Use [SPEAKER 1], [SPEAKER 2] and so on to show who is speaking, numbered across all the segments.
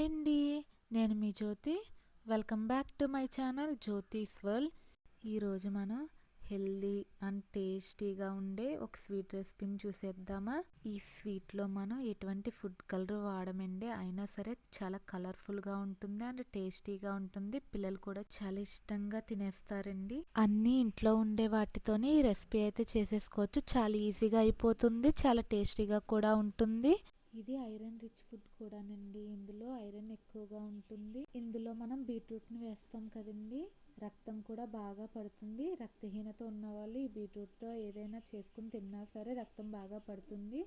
[SPEAKER 1] Hi అండి. నేను మీ Jyothi. Welcome back to my channel Jyothi's world. ఈరోజు మనం హెల్దీ అండ్ టేస్టీగా ఉండే ఒక స్వీట్ రెసిపీని చూసేద్దామా? ఈ స్వీట్లో మనం ఎటువంటి ఫుడ్ కలర్ వాడమండి? అయినా సరే చాలా కలర్ఫుల్గా ఉంటుంది అండ్ టేస్టీగా ఉంటుంది. పిల్లలు కూడా చాలా ఇష్టంగా తినేస్తారండి. అన్నీ ఇంట్లో ఉండే వాటితోనే ఈ రెసిపీ అయితే చేసేసుకోవచ్చు. చాలా ఈజీగా అయిపోతుంది. చాలా టేస్టీగా కూడా ఉంటుంది. ఇది ఐరన్ రిచ్ ఫుడ్ కూడానండి. ఇందులో ఐరన్ ఎక్కువగా ఉంటుంది. ఇందులో మనం బీట్రూట్ని వేస్తాం కదండి. రక్తం కూడా బాగా పడుతుంది. రక్తహీనత ఉన్న వాళ్ళు ఈ బీట్రూట్తో ఏదైనా చేసుకుని తిన్నా సరే రక్తం బాగా పడుతుంది.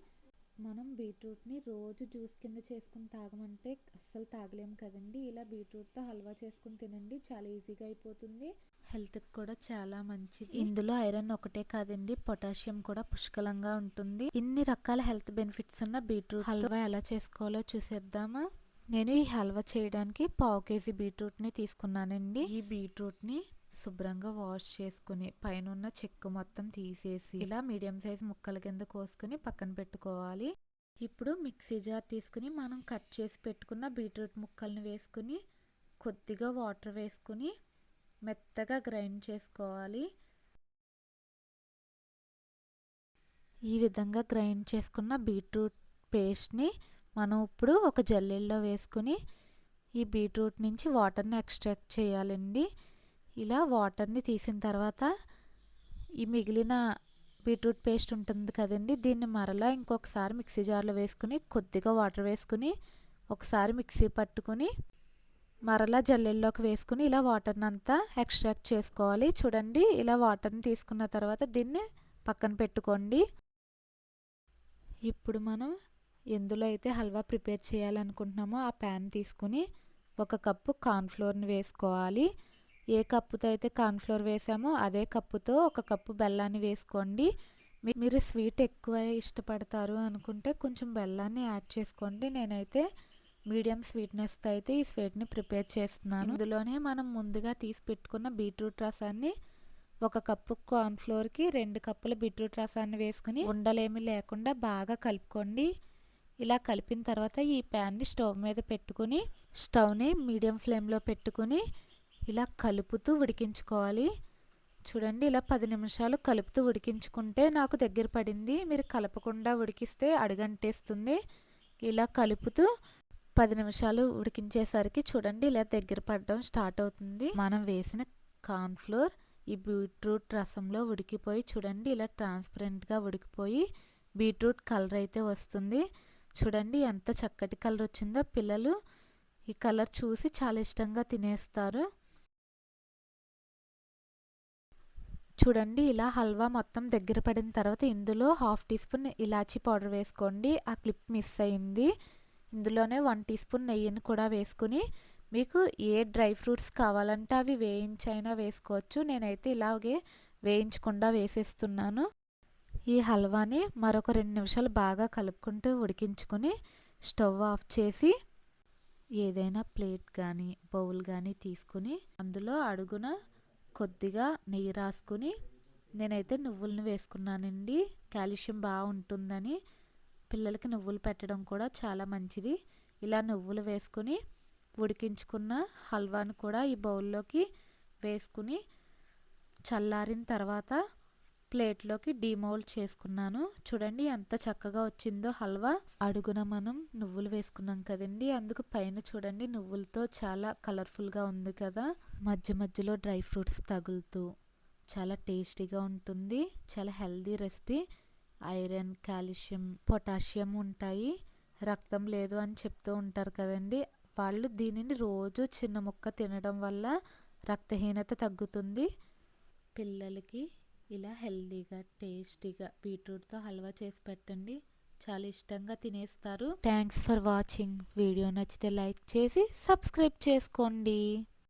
[SPEAKER 1] మనం బీట్రూట్ని రోజు జ్యూస్ కింద చేసుకుని తాగమంటే అస్సలు తాగలేము కదండి. ఇలా బీట్రూట్తో హల్వా చేసుకుని తినండి చాలా ఈజీగా అయిపోతుంది. హెల్త్కి కూడా చాలా మంచిది. ఇందులో ఐరన్ ఒకటే కాదండి పొటాషియం కూడా పుష్కలంగా ఉంటుంది. ఇన్ని రకాల హెల్త్ బెనిఫిట్స్ ఉన్న బీట్రూట్ హల్వా ఎలా చేసుకోవాలో చూసేద్దామా? నేను ఈ హల్వా చేయడానికి పావు కేజీ బీట్రూట్ని తీసుకున్నానండి. ఈ బీట్రూట్ని శుభ్రంగా వాష్ చేసుకుని పైన ఉన్న చెక్కు మొత్తం తీసేసి ఇలా మీడియం సైజ్ ముక్కల కింద కోసుకుని పక్కన పెట్టుకోవాలి. ఇప్పుడు మిక్సీ జార్ తీసుకుని మనం కట్ చేసి పెట్టుకున్న బీట్రూట్ ముక్కల్ని వేసుకుని కొద్దిగా వాటర్ వేసుకుని మెత్తగా గ్రైండ్ చేసుకోవాలి. ఈ విధంగా గ్రైండ్ చేసుకున్న బీట్రూట్ పేస్ట్ని మనం ఇప్పుడు ఒక జల్లెల్లో వేసుకుని ఈ బీట్రూట్ నుంచి వాటర్ని ఎక్స్ట్రాక్ట్ చేయాలండి. ఇలా వాటర్ని తీసిన తర్వాత ఈ మిగిలిన బీట్రూట్ పేస్ట్ ఉంటుంది కదండి దీన్ని మరలా ఇంకొకసారి మిక్సీ జార్లో వేసుకుని కొద్దిగా వాటర్ వేసుకుని ఒకసారి మిక్సీ పట్టుకుని మరలా జల్లెల్లోకి వేసుకుని ఇలా వాటర్ని అంతా ఎక్స్ట్రాక్ట్ చేసుకోవాలి. చూడండి ఇలా వాటర్ని తీసుకున్న తర్వాత దీన్ని పక్కన పెట్టుకోండి. ఇప్పుడు మనం ఎందులో అయితే హల్వా ప్రిపేర్ చేయాలనుకుంటున్నామో ఆ ప్యాన్ తీసుకుని ఒక కప్పు కార్న్ఫ్లోర్ని వేసుకోవాలి. ఏ కప్పుతో అయితే కార్న్ఫ్లోర్ వేసామో అదే కప్పుతో ఒక కప్పు బెల్లాన్ని వేసుకోండి. మీరు స్వీట్ ఎక్కువ ఇష్టపడతారు అనుకుంటే కొంచెం బెల్లాన్ని యాడ్ చేసుకోండి. నేనైతే మీడియం స్వీట్నెస్తో అయితే ఈ స్వీట్ని ప్రిపేర్ చేస్తున్నాను. ఇందులోనే మనం ముందుగా తీసి పెట్టుకున్న బీట్రూట్ రసాన్ని ఒక కప్పు కార్న్ఫ్లోర్కి రెండు కప్పుల బీట్రూట్ రసాన్ని వేసుకుని ఉండలేమి లేకుండా బాగా కలుపుకోండి. ఇలా కలిపిన తర్వాత ఈ ప్యాన్ని స్టవ్ మీద పెట్టుకుని స్టవ్ని మీడియం ఫ్లేమ్లో పెట్టుకుని ఇలా కలుపుతూ ఉడికించుకోవాలి. చూడండి ఇలా పది నిమిషాలు కలుపుతూ ఉడికించుకుంటే నాకు దగ్గర పడింది. మీరు కలపకుండా ఉడికిస్తే అడుగంటేస్తుంది. ఇలా కలుపుతూ పది నిమిషాలు ఉడికించేసరికి చూడండి ఇలా దగ్గర పడడం స్టార్ట్ అవుతుంది. మనం వేసిన కార్న్ఫ్లోర్ ఈ బీట్రూట్ రసంలో ఉడికిపోయి చూడండి ఇలా ట్రాన్స్పరెంట్గా ఉడికిపోయి బీట్రూట్ కలర్ అయితే వస్తుంది. చూడండి ఎంత చక్కటి కలర్ వచ్చిందో పిల్లలు ఈ కలర్ చూసి చాలా ఇష్టంగా తినేస్తారు. చూడండి ఇలా హల్వా మొత్తం దగ్గర పడిన తర్వాత ఇందులో హాఫ్ టీ స్పూన్ ఇలాచీ పౌడర్ వేసుకోండి. ఆ క్లిప్ మిస్ అయింది. ఇందులోనే వన్ టీ స్పూన్ నెయ్యిని కూడా వేసుకుని మీకు ఏ డ్రై ఫ్రూట్స్ కావాలంటే అవి వేయించైనా వేసుకోవచ్చు. నేనైతే ఇలాగే వేయించకుండా వేసేస్తున్నాను. ఈ హల్వాని మరొక రెండు నిమిషాలు బాగా కలుపుకుంటూ ఉడికించుకొని స్టవ్ ఆఫ్ చేసి ఏదైనా ప్లేట్ కానీ బౌల్ కానీ తీసుకుని అందులో అడుగున కొద్దిగా నెయ్యి రాసుకుని నేనైతే నువ్వులను వేసుకున్నానండి. కాల్షియం బాగుంటుందని పిల్లలకి నువ్వులు పెట్టడం కూడా చాలా మంచిది. ఇలా నువ్వులు వేసుకుని ఉడికించుకున్న హల్వాను కూడా ఈ బౌల్లోకి వేసుకుని చల్లారిన తర్వాత ప్లేట్లోకి డీమౌల్డ్ చేసుకున్నాను. చూడండి ఎంత చక్కగా వచ్చిందో హల్వా. అడుగున మనం నువ్వులు వేసుకున్నాం కదండి. అందుకు పైన చూడండి నువ్వులతో చాలా కలర్ఫుల్గా ఉంది కదా. మధ్య మధ్యలో డ్రై ఫ్రూట్స్ తగులుతూ చాలా టేస్టీగా ఉంటుంది. చాలా healthy recipe. Iron calcium potassium ఉంటాయి. రక్తం లేదు అని చెప్తూ ఉంటారు కదండి. వాళ్ళు దీనిని రోజు చిన్న ముక్క తినడం వల్ల రక్తహీనత తగ్గుతుంది. పిల్లలకి ఇలా హెల్దీగా టేస్టీగా బీట్రూట్తో హల్వా చేసి పెట్టండి. చాలా ఇష్టంగా తినేస్తారు. Thanks for watching. వీడియో నచ్చితే లైక్ చేసి సబ్స్క్రైబ్ చేసుకోండి.